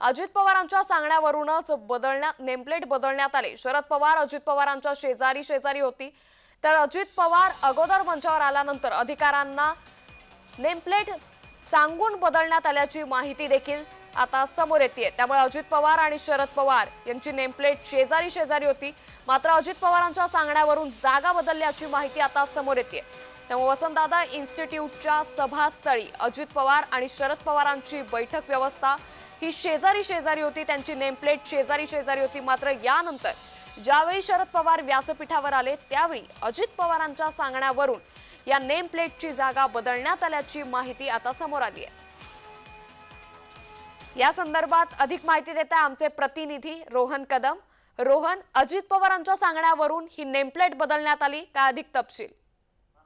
अजित पवारांच्या सांगण्यावरूनच बदलण्या नेमप्लेट बदलण्यात आले. शरद पवार अजित पवारांच्या शेजारी शेजारी होती. तर अजित पवार अगोदर मंचावर आल्यानंतर अधिकाऱ्यांना नेमप्लेट सांगून बदलण्यात आल्याची माहिती देखील आता समोर येते त्यामुळे अजित पवार आणि शरद पवार यांची नेमप्लेट शेजारी शेजारी होती. मात्र अजित पवारांच्या सांगण्यावरून जागा बदलल्याची माहिती आता समोर येते त्यामुळे वसंतदादा इन्स्टिट्यूटच्या सभास्थळी अजित पवार आणि शरद पवारांची बैठक व्यवस्था ही शेजारी शेजारी होती त्यांची नेमप्लेट शेजारी शेजारी होती मात्र यानंतर ज्यावेळी शरद पवार व्यासपीठावर आले त्यावेळी अजित पवारांच्या सांगण्यावरून या नेमप्लेटची जागा बदलण्यात आल्याची माहिती आता समोर आली आहे. या संदर्भात अधिक माहिती देत आहे आमचे प्रतिनिधी रोहन कदम. रोहन अजित पवारांच्या सांगण्यावरून ही नेमप्लेट बदलण्यात आली काय अधिक तपशील?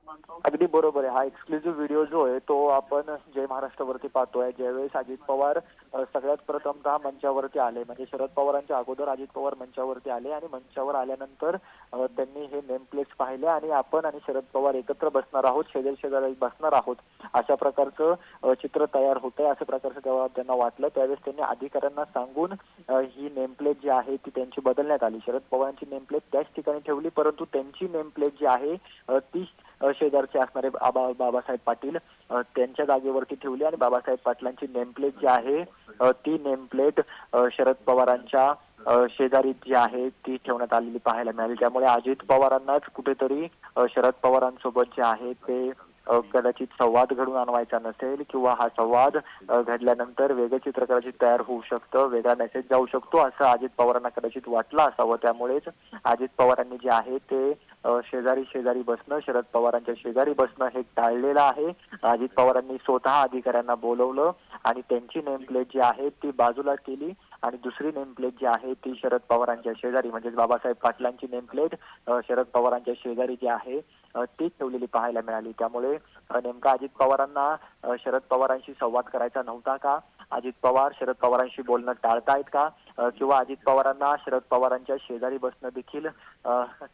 अगदी बरोबर आहे. हा एक्सक्लुझिव्ह व्हिडिओ जो आहे तो आपण जय महाराष्ट्रावरती पाहतोय. ज्यावेळेस अजित पवार सगळ्यात प्रथमतः मंचावरती आले. म्हणजे शरद पवारांच्या अगोदर अजित पवार मंचावरती आले आणि मंचावर आल्यानंतर त्यांनी हे नेम प्लेट्स पाहिले आणि आपण आणि शरद पवार एकत्र बसणार आहोत शेजार शेजारी बसणार आहोत. अशा प्रकारचं चित्र तयार होतंय अशा प्रकारचं तेव्हा त्यांना वाटलं. त्यावेळेस त्यांनी अधिकाऱ्यांना सांगून ही नेमप्लेट जी आहे ती त्यांची बदलण्यात आली. शरद पवारांची नेमप्लेट त्याच ठिकाणी ठेवली परंतु त्यांची नेमप्लेट जी आहे ती शेजारचे असणारे आबा बाबासाहेब पाटील त्यांच्या जागेवरती ठेवली आणि बाबासाहेब पाटलांची नेमप्लेट जी आहे ती नेमप्लेट शरद पवारांच्या शेजारी जी आहे ती ठेवण्यात आलेली पाहायला मिळाली. त्यामुळे अजित पवारांनाच कुठेतरी शरद पवारांसोबत जे आहे ते कदाचित संवाद घडून आणवायचा नसेल किंवा हा संवाद घडल्यानंतर वेगळं चित्र कदाचित तयार होऊ शकतं वेगळा मेसेज जाऊ शकतो असं अजित पवारांना कदाचित वाटलं असावं. त्यामुळेच अजित पवारांनी जे आहे ते शेजारी शेजारी बसणं शरद पवारांच्या शेजारी बसणं हे टाळलेलं आहे. अजित पवारांनी स्वतः अधिकाऱ्यांना बोलवलं आणि त्यांची नेम प्लेट जी आहे ती बाजूला केली. आणि दुसरी नेम प्लेट जी आहे ती शरद पवारांच्या शेजारी म्हणजे बाबासाहेब पाटलांची नेम प्लेट शरद पवारांच्या शेजारी जी आहे ती ठेवलेली पाहायला मिळाली. त्यामुळे नेमका अजित पवारांना शरद पवारांशी संवाद करायचा नव्हता का? अजित पवार शरद पवारांशी बोलणं टाळतायत का? किंवा अजित पवारांना शरद पवारांच्या शेजारी बसणं देखील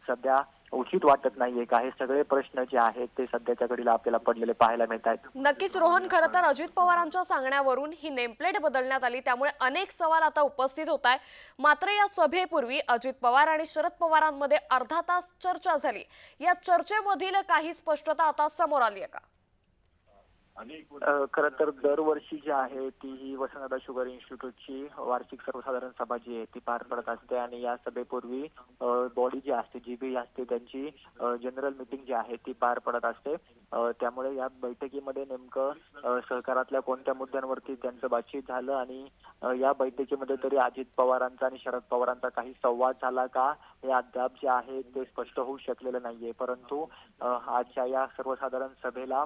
सध्या उचित वाटत नाहीये का? हे सगळे प्रश्न जे आहेत ते सध्याच्या घडीला आपल्याला पडलेले पाहायला मिळत आहेत नक्कीच रोहन खरं तर अजित पवारांच्या सांगण्यावरून ही नेमप्लेट बदलण्यात आली. त्यामुळे अनेक सवाल आता उपस्थित होत आहे मात्र या सभेपूर्वी अजित पवार आणि शरद पवारांमध्ये अर्धा तास चर्चा झाली. या चर्चेमधील काही स्पष्टता आता समोर आली आहे का? खर तर दरवर्षी जी आहे ती ही वसंतदादा शुगर इन्स्टिट्यूटची वार्षिक सर्वसाधारण सभा जी आहे ती पार पडत असते. आणि या सभेपूर्वी बॉडी जी असते जी बी असते त्यांची जनरल मिटिंग जी आहे ती पार पडत असते. त्यामुळे या बैठकीमध्ये नेमकं सहकारातल्या कोणत्या मुद्द्यांवरती त्यांचं बातचीत झालं आणि या बैठकीमध्ये तरी अजित पवारांचा आणि शरद पवारांचा काही संवाद झाला का? हे अद्याप जे आहे ते स्पष्ट होऊ शकलेलं नाहीये. परंतु आजच्या या सर्वसाधारण सभेला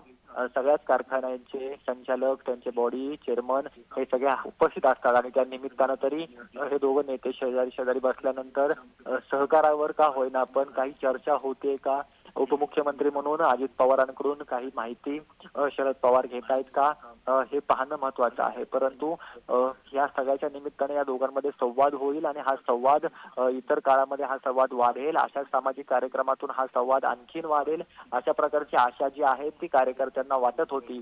सगळ्याच कारखान्या कारखान्यांचे संचालक त्यांचे बॉडी चेअरमन हे सगळे उपस्थित असतात आणि त्या निमित्तानं तरी हे दोघं नेते शेजारी शेजारी बसल्यानंतर सहकारावर का होईना पण काही चर्चा होते का? उपमुख्यमंत्री म्हणून अजित पवारांकडून काही माहिती शरद पवार घेत आहेत का? हे पाहणं महत्वाचं आहे. परंतु या सगळ्याच्या निमित्ताने या दोघांमध्ये संवाद होईल आणि हा संवाद इतर काळामध्ये हा संवाद वाढेल. अशा सामाजिक कार्यक्रमातून हा संवाद आणखीन वाढेल. अशा प्रकारची आशा जी आहे ती कार्यकर्त्यांना वाटत होती.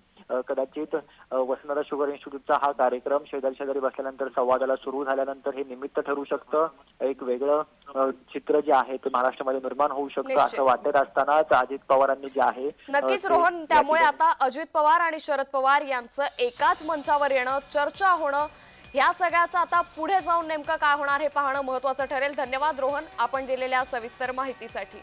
कदाचित वसंतदादा शुगर इन्स्टिट्यूटचा हा कार्यक्रम शेजारी शेजारी बसल्यानंतर संवादाला सुरू झाल्यानंतर हे निमित्त ठरू शकतं. एक वेगळं चित्र जे आहे ते महाराष्ट्रामध्ये निर्माण होऊ शकतं. असं वाटत असतानाच अजित पवारांनी जे आहे नक्कीच रोहन या त्यामुळे आता अजित पवार आणि शरद पवार यांचं एकाच मंचावर येणं चर्चा होणं ह्या सगळ्याचं आता पुढे जाऊन नेमकं काय होणार हे पाहणं महत्वाचं ठरेल. धन्यवाद रोहन आपण दिलेल्या सविस्तर माहितीसाठी.